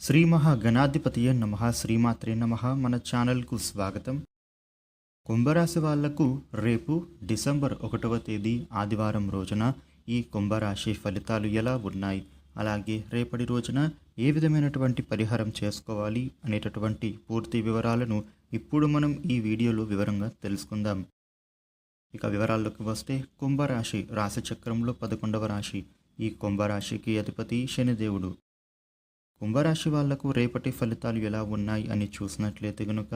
శ్రీ మహాగణాధిపతియే నమ శ్రీమాత్రే నమ మన ఛానల్కు స్వాగతం. కుంభరాశి వాళ్ళకు రేపు డిసెంబర్ ఒకటవ తేదీ ఆదివారం రోజున ఈ కుంభరాశి ఫలితాలు ఎలా ఉన్నాయి? అలాగే రేపటి రోజున ఏ విధమైనటువంటి పరిహారం చేసుకోవాలి అనేటటువంటి పూర్తి వివరాలను ఇప్పుడు మనం ఈ వీడియోలో వివరంగా తెలుసుకుందాం. ఇక వివరాల్లోకి వస్తే కుంభరాశి రాశి చక్రంలో పదకొండవ రాశి. ఈ కుంభరాశికి అధిపతి శనిదేవుడు. కుంభరాశి వాళ్ళకు రేపటి ఫలితాలు ఎలా ఉన్నాయి అని చూసినట్లయితే గనుక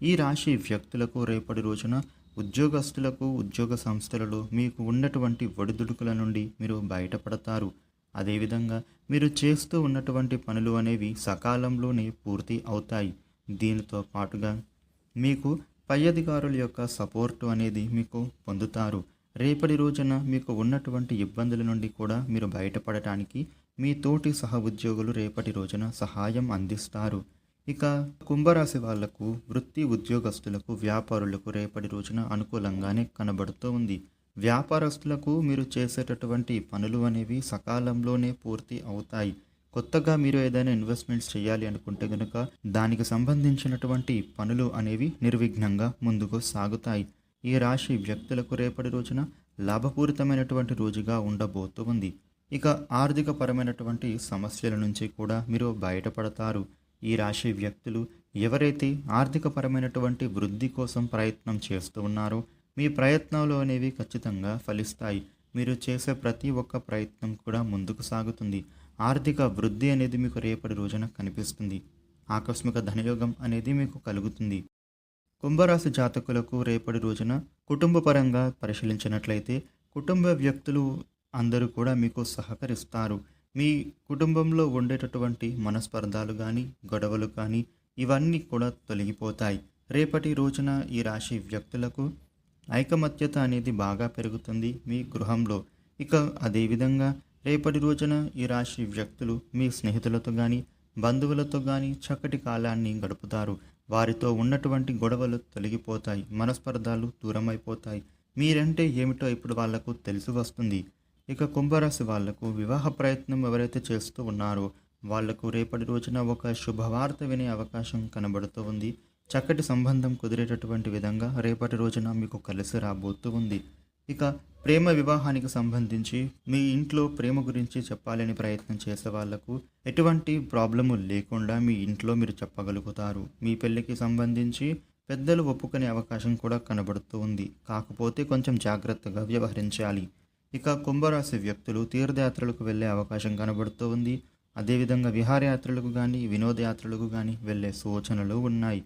ఈ రాశి వ్యక్తులకు రేపటి రోజున ఉద్యోగస్తులకు ఉద్యోగ సంస్థలలో మీకు ఉన్నటువంటి ఒడిదుడుకుల నుండి మీరు బయటపడతారు. అదేవిధంగా మీరు చేస్తూ ఉన్నటువంటి పనులు అనేవి సకాలంలోనే పూర్తి అవుతాయి. దీనితో పాటుగా మీకు పై అధికారుల యొక్క సపోర్టు అనేది మీకు పొందుతారు. రేపటి రోజున మీకు ఉన్నటువంటి ఇబ్బందుల నుండి కూడా మీరు బయటపడటానికి మీ తోటి సహ ఉద్యోగులు రేపటి రోజున సహాయం అందిస్తారు. ఇక కుంభరాశి వాళ్ళకు వృత్తి ఉద్యోగస్తులకు వ్యాపారులకు రేపటి రోజున అనుకూలంగానే కనబడుతూ ఉంది. వ్యాపారస్తులకు మీరు చేసేటటువంటి పనులు అనేవి సకాలంలోనే పూర్తి అవుతాయి. కొత్తగా మీరు ఏదైనా ఇన్వెస్ట్మెంట్స్ చేయాలి అనుకుంటే కనుక దానికి సంబంధించినటువంటి పనులు అనేవి నిర్విఘ్నంగా ముందుకు సాగుతాయి. ఈ రాశి వ్యక్తులకు రేపటి రోజున లాభపూరితమైనటువంటి రోజుగా ఉండబోతూ ఉంది. ఇక ఆర్థిక పరమైనటువంటి సమస్యల నుంచి కూడా మీరు బయటపడతారు. ఈ రాశి వ్యక్తులు ఎవరైతే ఆర్థికపరమైనటువంటి వృద్ధి కోసం ప్రయత్నం చేస్తూ ఉన్నారో మీ ప్రయత్నాలు అనేవి ఖచ్చితంగా ఫలిస్తాయి. మీరు చేసే ప్రతి ఒక్క ప్రయత్నం కూడా ముందుకు సాగుతుంది. ఆర్థిక వృద్ధి అనేది మీకు రేపటి రోజున కనిపిస్తుంది. ఆకస్మిక ధనయోగం అనేది మీకు కలుగుతుంది. కుంభరాశి జాతకులకు రేపటి రోజున కుటుంబపరంగా పరిశీలించినట్లయితే కుటుంబ వ్యక్తులు అందరూ కూడా మీకు సహకరిస్తారు. మీ కుటుంబంలో ఉండేటటువంటి మనస్పర్ధాలు కానీ గొడవలు కానీ ఇవన్నీ కూడా తొలగిపోతాయి. రేపటి రోజున ఈ రాశి వ్యక్తులకు ఐకమత్యత అనేది బాగా పెరుగుతుంది మీ గృహంలో. ఇక అదేవిధంగా రేపటి రోజున ఈ రాశి వ్యక్తులు మీ స్నేహితులతో కానీ బంధువులతో కానీ చక్కటి కాలాన్ని గడుపుతారు. వారితో ఉన్నటువంటి గొడవలు తొలగిపోతాయి. మనస్పర్ధాలు దూరమైపోతాయి. మీరంటే ఏమిటో ఇప్పుడు వాళ్ళకు తెలిసి వస్తుంది. ఇక కుంభరాశి వాళ్ళకు వివాహ ప్రయత్నం ఎవరైతే చేస్తూ ఉన్నారో వాళ్ళకు రేపటి రోజున ఒక శుభవార్త వినే అవకాశం కనబడుతూ ఉంది. చక్కటి సంబంధం కుదిరేటటువంటి విధంగా రేపటి రోజున మీకు కలిసి రాబోతూ ఉంది. ఇక ప్రేమ వివాహానికి సంబంధించి మీ ఇంట్లో ప్రేమ గురించి చెప్పాలని ప్రయత్నం చేసే వాళ్ళకు ఎటువంటి ప్రాబ్లము లేకుండా మీ ఇంట్లో మీరు చెప్పగలుగుతారు. మీ పెళ్ళికి సంబంధించి పెద్దలు ఒప్పుకునే అవకాశం కూడా కనబడుతూ ఉంది. కాకపోతే కొంచెం జాగ్రత్తగా వ్యవహరించాలి. ఇక కుంభరాశి వ్యక్తులు తీర్థయాత్రలకు వెళ్ళే అవకాశం కనబడుతూ ఉంది. అదేవిధంగా విహారయాత్రలకు కానీ వినోదయాత్రలకు కానీ వెళ్ళే సూచనలు ఉన్నాయి.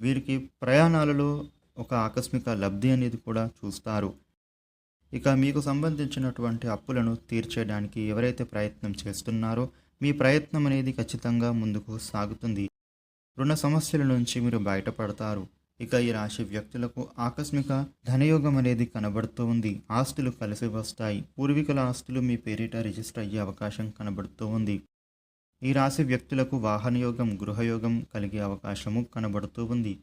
వీరికి ప్రయాణాలలో ఒక ఆకస్మిక లబ్ధి అనేది కూడా చూస్తారు. ఇక మీకు సంబంధించినటువంటి అప్పులను తీర్చేయడానికి ఎవరైతే ప్రయత్నం చేస్తున్నారో మీ ప్రయత్నం అనేది ఖచ్చితంగా ముందుకు సాగుతుంది. రుణ సమస్యల నుంచి మీరు బయటపడతారు. ఇక ఈ రాశి వ్యక్తులకు ఆకస్మిక ధనయోగం అనేది కనబడుతూ ఉంది. ఆస్తులు కలిసి వస్తాయి. పూర్వీకుల ఆస్తులు మీ పేరిట రిజిస్టర్ అయ్యే అవకాశం కనబడుతూ ఉంది. ఈ రాశి వ్యక్తులకు వాహనయోగం గృహయోగం కలిగే అవకాశము కనబడుతూ ఉంది.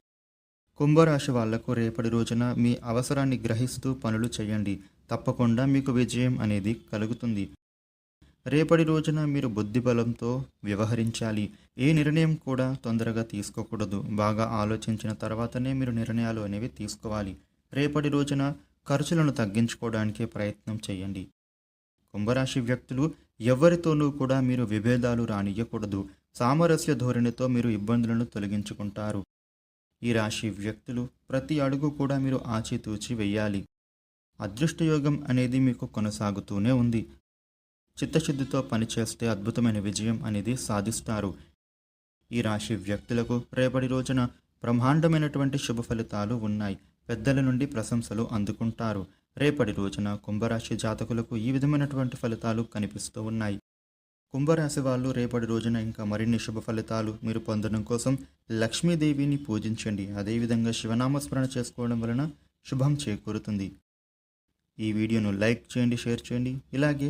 కుంభరాశి వాళ్ళకు రేపటి రోజున మీ అవసరాన్ని గ్రహిస్తూ పనులు చేయండి. తప్పకుండా మీకు విజయం అనేది కలుగుతుంది. రేపటి రోజున మీరు బుద్ధిబలంతో వ్యవహరించాలి. ఏ నిర్ణయం కూడా తొందరగా తీసుకోకూడదు. బాగా ఆలోచించిన తర్వాతనే మీరు నిర్ణయాలు అనేవి తీసుకోవాలి. రేపటి రోజున ఖర్చులను తగ్గించుకోవడానికి ప్రయత్నం చేయండి. కుంభరాశి వ్యక్తులు ఎవరితోనూ కూడా మీరు విభేదాలు రానియకూడదు సామరస్య ధోరణితో మీరు ఇబ్బందులను తొలగించుకుంటారు. ఈ రాశి వ్యక్తులు ప్రతి అడుగు కూడా మీరు ఆచితూచి వెయ్యాలి అదృష్టయోగం అనేది మీకు కొనసాగుతూనే ఉంది. చిత్తశుద్ధితో పనిచేస్తే అద్భుతమైన విజయం అనేది సాధిస్తారు. ఈ రాశి వ్యక్తులకు రేపటి రోజున బ్రహ్మాండమైనటువంటి శుభ ఫలితాలు ఉన్నాయి. పెద్దల నుండి ప్రశంసలు అందుకుంటారు. రేపటి రోజున కుంభరాశి జాతకులకు ఈ విధమైనటువంటి ఫలితాలు కనిపిస్తూ ఉన్నాయి. కుంభరాశి వాళ్ళు రేపటి రోజున ఇంకా మరిన్ని శుభ ఫలితాలు మీరు పొందడం కోసం లక్ష్మీదేవిని పూజించండి. అదేవిధంగా శివనామస్మరణ చేసుకోవడం వలన శుభం చేకూరుతుంది. ఈ వీడియోను లైక్ చేయండి షేర్ చేయండి. ఇలాగే